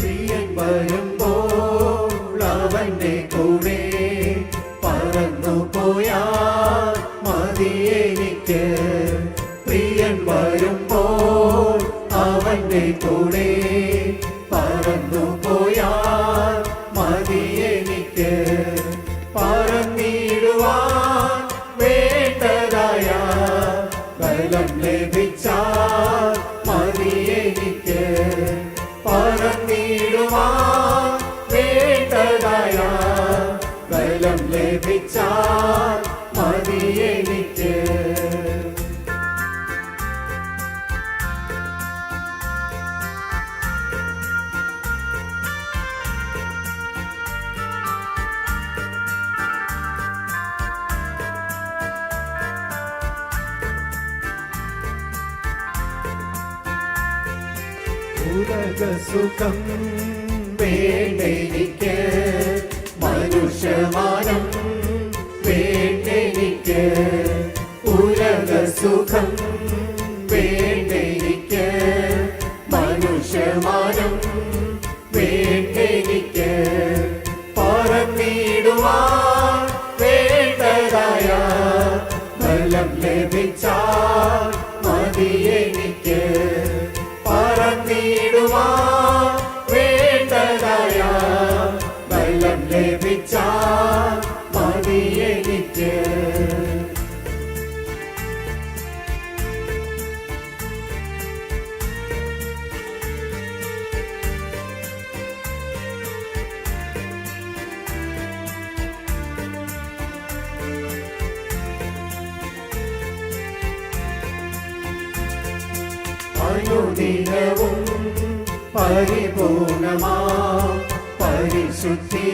പ്രിയൻ വരുമ്പോൾ അവന്റെ കൂടെ പറന്നു പോയാൽ മതി എനിക്ക്. പ്രിയൻ വരുമ്പോൾ അവന്റെ കൂടെ പറന്നു പോയാൽ മതി എനിക്ക്. പറന്നിടുവാൻ വേണ്ടതായ ബലം ലഭിച്ചാൽ ബലം ലഭിച്ചാൽ എനിക്ക്. ഉലകസുഖം വേണ്ടെനിക്ക് മനുഷ്യമാനം വേണ്ടെനിക്ക് ഉലകസുഖം വേണ്ടെനിക്ക് മനുഷ്യമാനം വേണ്ടെനിക്ക് പറന്നിടുവാൻ വേണ്ടതായ ബലം ലഭിച്ചാൽ മതിയെനിക്ക് പറന്നിടുവാൻ എനിക്ക് അനുദിനവും പരിപൂർണമാ പരിശുദ്ധി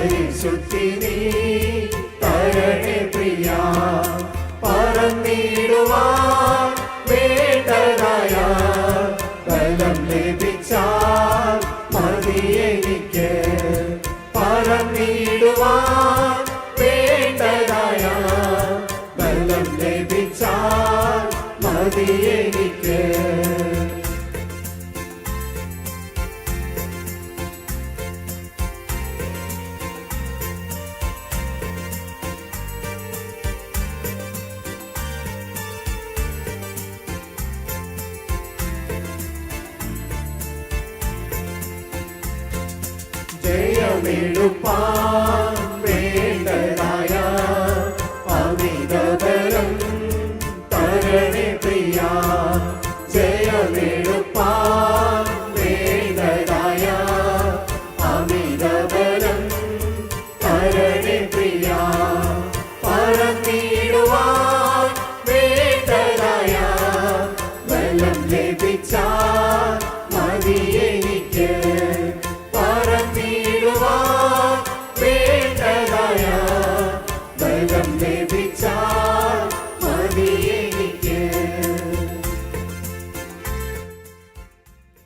പരിശുദ്ധി നീ. തരണേ പ്രിയ പറന്നിടുവാൻ വേണ്ടതായ ബലം ലഭിച്ചാൽ മതി എനിക്ക്. പറന്നിടുവാൻ വേണ്ടതായ ബലം ലഭിച്ചാൽ മതി എനിക്ക്. மீளுப்பார் Every time.